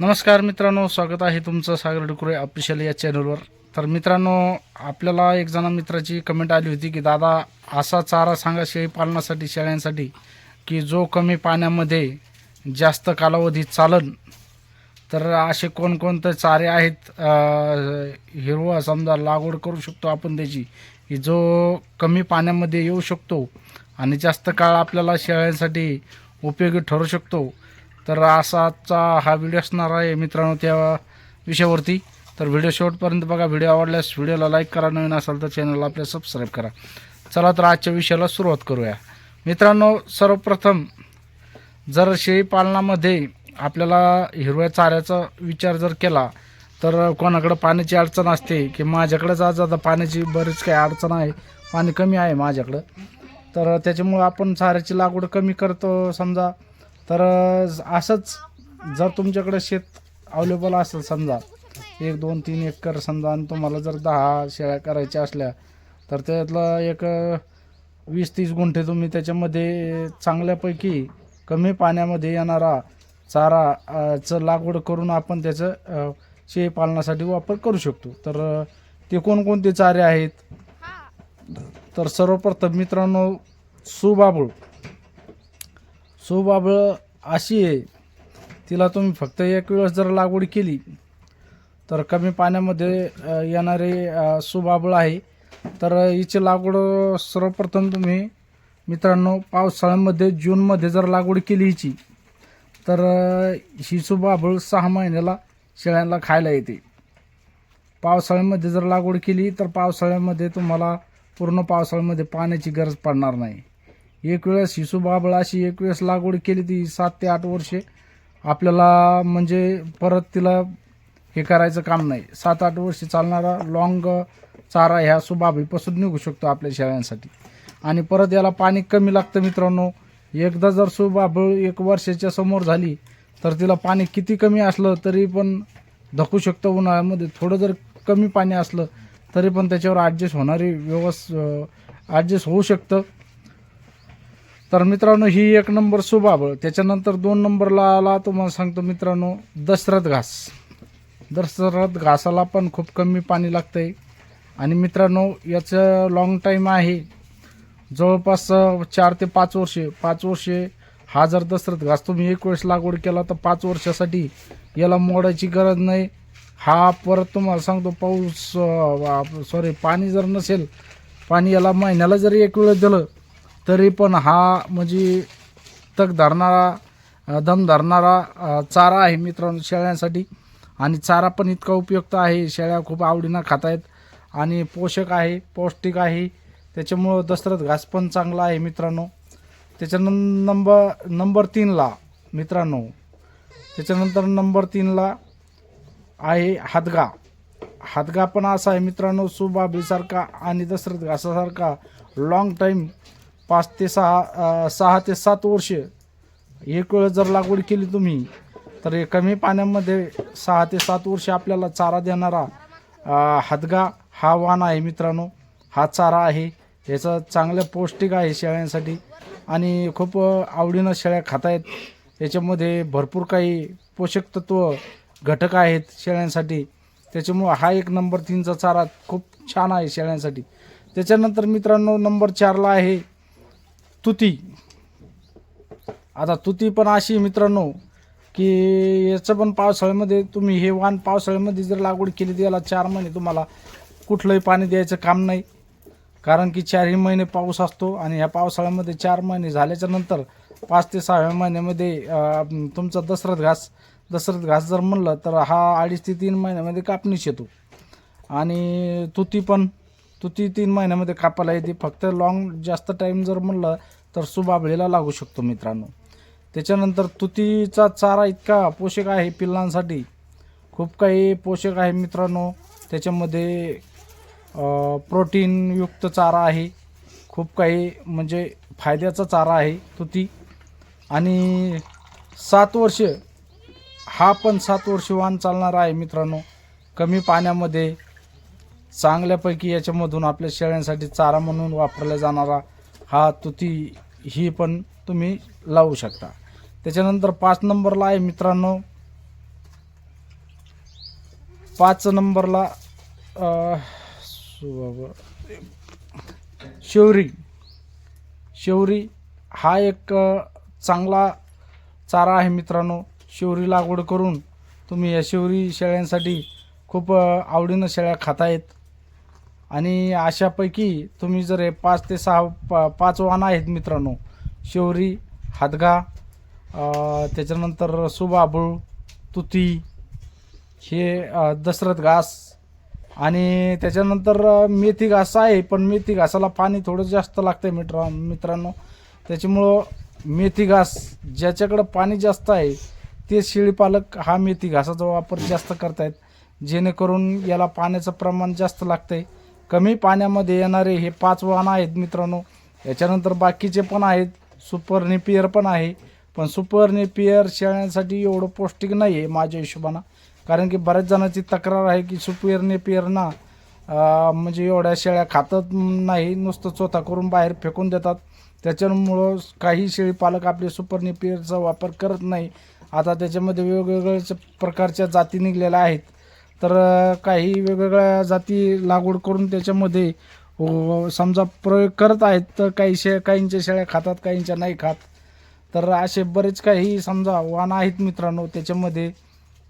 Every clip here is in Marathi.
नमस्कार मित्रांनो स्वागत आहे तुमचं सागर डुकुरे ऑफिशियल या चॅनलवर तर मित्रांनो आपल्याला एक जणा मित्राची कमेंट आली होती की दादा असा चारा सांगा शेळी पालनासाठी शेळ्यांसाठी की जो कमी पाण्यामध्ये जास्त कालावधी चालन. तर असे कोणकोणते चारे आहेत हिरवा समजा लागवड करू शकतो आपण त्याची की जो कमी पाण्यामध्ये येऊ शकतो आणि जास्त काळ आपल्याला शेळ्यांसाठी उपयोगी ठरू शकतो. तर असाचा हा व्हिडिओ असणार आहे मित्रांनो त्या विषयावरती. तर व्हिडिओ शेवटपर्यंत बघा व्हिडिओ आवडल्यास व्हिडिओला लाईक करा नवीन असाल तर चॅनलला आपल्या सबस्क्राईब करा. चला तर आजच्या विषयाला सुरुवात करूया. मित्रांनो सर्वप्रथम जर शेळीपालनामध्ये आपल्याला हिरव्या चाऱ्याचा विचार जर केला तर कोणाकडं पाण्याची अडचण असते की माझ्याकडंच आज आता पाण्याची बरीच काही अडचण आहे पाणी कमी आहे माझ्याकडं तर त्याच्यामुळं आपण चाऱ्याची लागवड कमी करतो समजा. तर असंच जर तुमच्याकडे शेत अवेलेबल असेल समजा एक दोन तीन एकर समजा आणि तुम्हाला जर दहा शेळ्या करायच्या असल्या तर त्यातलं एक वीस तीस गुंठे तुम्ही त्याच्यामध्ये चांगल्यापैकी कमी पाण्यामध्ये येणारा चारा च चं लागवड करून आपण त्याचं शेळी पालनासाठी वापर करू शकतो. तर ते कोणकोणते चारे आहेत? तर सर्वप्रथम मित्रांनो सुबाबूळ. सुबाबळ अशी आहे. तिला तुम्ही फक्त एक वेळेस जर लागवड केली तर कमी पाण्यामध्ये येणारे अ, सुबाबळ आहे. तर हिची लागवड सर्वप्रथम तुम्ही मित्रांनो पावसाळ्यामध्ये जूनमध्ये जर लागवड केली हिची तर ही सुबाबळ सहा महिन्याला शेळ्यांना खायला येते. पावसाळ्यामध्ये जर लागवड केली तर पावसाळ्यामध्ये तुम्हाला पूर्ण पावसाळ्यामध्ये पाण्याची गरज पडणार नाही. एक वेळेस हिसू बाबळ अशी एक वेळेस लागवड केली ती सात ते आठ वर्षे. आपल्याला म्हणजे परत तिला हे करायचं काम नाही. सात आठ वर्षे चालणारा लॉंग चारा ह्या सुबाबीपासून निघू शकतो आपल्या शेळ्यांसाठी. आणि परत याला पाणी कमी लागतं मित्रांनो. एकदा जर सुबाबळ एक वर्षाच्या समोर झाली तर तिला पाणी किती कमी असलं तरी पण धकू शकतं उन्हाळ्यामध्ये. थोडं जर कमी पाणी असलं तरी पण त्याच्यावर ॲडजस्ट होणारी व्यवस् ॲडजस्ट होऊ शकतं. तर मित्रांनो ही एक नंबर सुबाबळ त्याच्यानंतर दोन नंबरला आला तुम्हाला सांगतो मित्रांनो दशरथ घास. दशरथ घासाला पण खूप कमी पाणी लागतं आहे आणि मित्रांनो याचं लॉंग टाईम आहे. जवळपास चार ते पाच वर्षे. पाच वर्षे हा जर दशरथ घास तुम्ही एक वेळेस लागवड केला तर पाच वर्षासाठी याला मोडायची गरज नाही. हा परत तुम्हाला सांगतो पाऊस सॉरी पाणी जर नसेल पाणी याला महिन्याला जरी एक वेळ दिलं तरी पण हा म्हणजे तग धरणारा दम धरणारा चारा आहे मित्रांनो शेळ्यांसाठी. आणि चारा पण इतका उपयुक्त आहे. शेळ्या खूप आवडीनं खात आहेत आणि पोषक आहे पौष्टिक आहे. त्याच्यामुळं दसरत घास पण चांगला आहे मित्रांनो. त्याच्यानं नंबर नंबर तीनला मित्रांनो त्याच्यानंतर नंबर तीनला आहे हादगा. हादगा पण असा आहे मित्रांनो सुबाबीसारखा आणि दसरत घासासारखा लाँग टाईम पाच ते सहा सहा ते सात वर्ष. एक वेळ जर लागवड केली तुम्ही तर कमी पाण्यामध्ये सहा ते सात वर्ष आपल्याला चारा देणारा हदगा हा वाण आहे मित्रांनो. हा चारा आहे. याचा चांगलं पौष्टिक आहे शेळ्यांसाठी आणि खूप आवडीनं शेळ्या खात आहेत याच्यामध्ये भरपूर काही पोषक तत्व घटक आहेत शेळ्यांसाठी. त्याच्यामुळं हा एक नंबर तीनचा चारा खूप छान आहे शेळ्यांसाठी. त्याच्यानंतर मित्रांनो नंबर चारला आहे तुती. आता तुती पण अशी मित्रांनो की याचं पण पावसाळ्यामध्ये तुम्ही हे वाण पावसाळ्यामध्ये जर लागवड केली तर याला चार महिने तुम्हाला कुठलंही पाणी द्यायचं काम नाही. कारण की चारही महिने पाऊस असतो आणि ह्या पावसाळ्यामध्ये चार महिने झाल्याच्यानंतर पाच ते सहाव्या महिन्यामध्ये तुमचा दसरथ घास दसरथ घास जर म्हणलं तर हा अडीच ते तीन महिन्यामध्ये कापणीच येतो. आणि तुती पण तुती तीन महिन्यामध्ये कापायला येते. फक्त लॉंग जास्त टाईम जर म्हणलं तर सुबाबळीला लागू शकतो मित्रांनो. त्याच्यानंतर तुतीचा चारा इतका पोषक आहे पिल्लांसाठी. खूप काही पोषक आहे मित्रांनो. त्याच्यामध्ये प्रोटीनयुक्त चारा आहे. खूप काही म्हणजे फायद्याचा चारा आहे तुती. आणि सात वर्ष हा पण सात वर्ष वाण चालणारा आहे मित्रांनो. कमी पाण्यामध्ये चांगल्यापैकी याच्यामधून आपल्या शेळ्यांसाठी चारा म्हणून वापरला जाणारा हा तुती ही पण तुम्ही लावू शकता. त्याच्यानंतर पाच नंबरला आहे मित्रांनो. पाच नंबरला शेवरी. शेवरी हा एक चांगला चारा आहे मित्रांनो. शेवरी लागवड करून तुम्ही या शेवरी शेळ्यांसाठी खूप आवडीनं शेळ्या खातायत. आणि अशापैकी तुम्ही जर हे पाच ते सहा पा पाच वाहन आहेत मित्रांनो शेवरी हादगा त्याच्यानंतर सुबाबूळ तुती हे दशरथ घास आणि त्याच्यानंतर मेथी घास आहे पण मेथी घासाला पाणी थोडं जास्त लागतं आहे मित्रा मित्रांनो. त्याच्यामुळं मेथी घास ज्याच्याकडं पाणी जास्त आहे ते शेळीपालक हा मेथी घासाचा वापर जास्त करतायत जेणेकरून याला पाण्याचं प्रमाण जास्त लागतं आहे कमी पाण्यामध्ये येणारे हे पाच वाहन आहेत मित्रांनो. याच्यानंतर बाकीचे पण आहेत. सुपर निपियर पण आहे. पण सुपर निपियर शेळ्यांसाठी एवढं पौष्टिक नाही आहे माझ्या हिशोबानं. कारण की बऱ्याच जणांची तक्रार आहे की सुपर नेपियर ना म्हणजे एवढ्या शेळ्या खातच नाही. नुसतं चोथा करून बाहेर फेकून देतात. त्याच्यामुळं काही शेळी पालक आपले सुपर निपियरचा वापर करत नाही. आता त्याच्यामध्ये वेगवेगळ्या प्रकारच्या जाती निघलेल्या आहेत. तर काही वेगवेगळ्या जाती लागवड करून त्याच्यामध्ये समजा प्रयोग करत आहेत तर काही शे काहींच्या शेळ्या खातात काहींच्या नाही खात. तर असे बरेच काही समजा वाण आहेत मित्रांनो त्याच्यामध्ये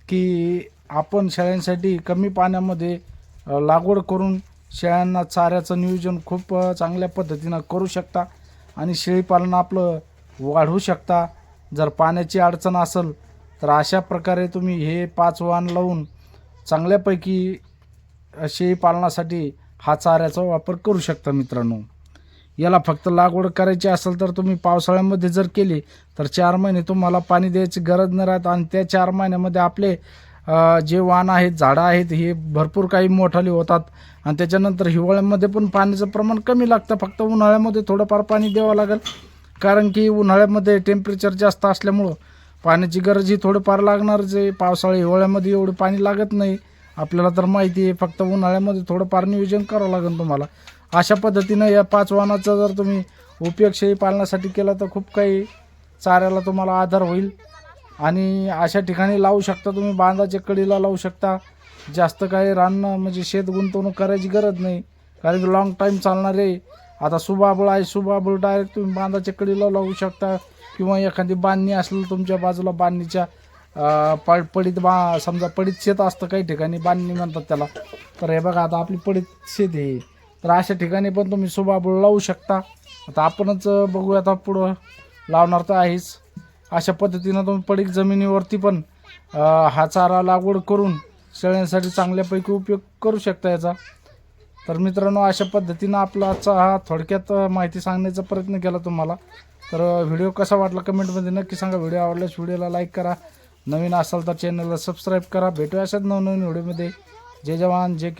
की आपण शेळ्यांसाठी कमी पाण्यामध्ये लागवड करून शेळ्यांना चाऱ्याचं नियोजन खूप चांगल्या पद्धतीनं करू शकता आणि शेळीपालन आपलं वाढवू शकता. जर पाण्याची अडचण असेल तर अशा प्रकारे तुम्ही हे पाच वाण लावून चांगल्यापैकी शेळीपालनासाठी हा चाऱ्याचा वापर करू शकता मित्रांनो. याला फक्त लागवड करायची असेल तर तुम्ही पावसाळ्यामध्ये जर केली तर चार महिने तुम्हाला पाणी द्यायची गरज नाही राहत आणि त्या चार महिन्यामध्ये आपले जे वाण आहेत झाडं आहेत हे भरपूर काही मोठाले होतात आणि त्याच्यानंतर हिवाळ्यामध्ये पण पाण्याचं प्रमाण कमी लागतं. फक्त उन्हाळ्यामध्ये थोडंफार पाणी द्यावं लागेल. कारण की उन्हाळ्यामध्ये टेम्परेचर जास्त असल्यामुळं पाण्याची गरज ही थोडंफार लागणारच आहे. पावसाळा हिवाळ्यामध्ये एवढं पाणी लागत नाही. आपल्याला तर माहिती आहे फक्त उन्हाळ्यामध्ये थोडंफार नियोजन करावं लागेल तुम्हाला. अशा पद्धतीनं या पाच वाहनाचा जर तुम्ही उपयोग शेळी पालनासाठी केला तर खूप काही चाऱ्याला तुम्हाला आधार होईल. आणि अशा ठिकाणी लावू शकता तुम्ही बांधाच्या कडीला लावू शकता. जास्त काही रान म्हणजे शेत गुंतवणूक करायची गरज नाही. कारण की लाँग टाईम चालणारे आता सुबाबळ आहे सुबाबळ डायरेक्ट तुम्ही बांधाच्या कडीला लावू शकता. किंवा एखादी बांधणी असेल तुमच्या बाजूला बांधणीच्या पड पडीत बा समजा पडीत शेत असतं काही ठिकाणी बांधणी म्हणतात त्याला. तर हे बघा आता आपली पडीत शेत आहे. तर अशा ठिकाणी पण तुम्ही सुबाबळ लावू शकता. आता आपणच बघूया आता पुढं लावणार तर आहेच. अशा पद्धतीनं तुम्ही पडीक जमिनीवरती पण हा चारा लागवड करून शेळ्यांसाठी चांगल्यापैकी उपयोग करू शकता याचा. तर मित्रांनो अशा पद्धतीनं आपला आजचा हा थोडक्यात माहिती सांगण्याचा प्रयत्न केला तुम्हाला. तर व्हिडिओ कसा वाटला कमेंटमध्ये नक्की सांगा. व्हिडिओ आवडल्यास व्हिडिओला लाईक करा. नवीन असाल तर चॅनलला सबस्क्राईब करा. भेटूया अशाच नवनवीन व्हिडिओमध्ये. जय जवान जय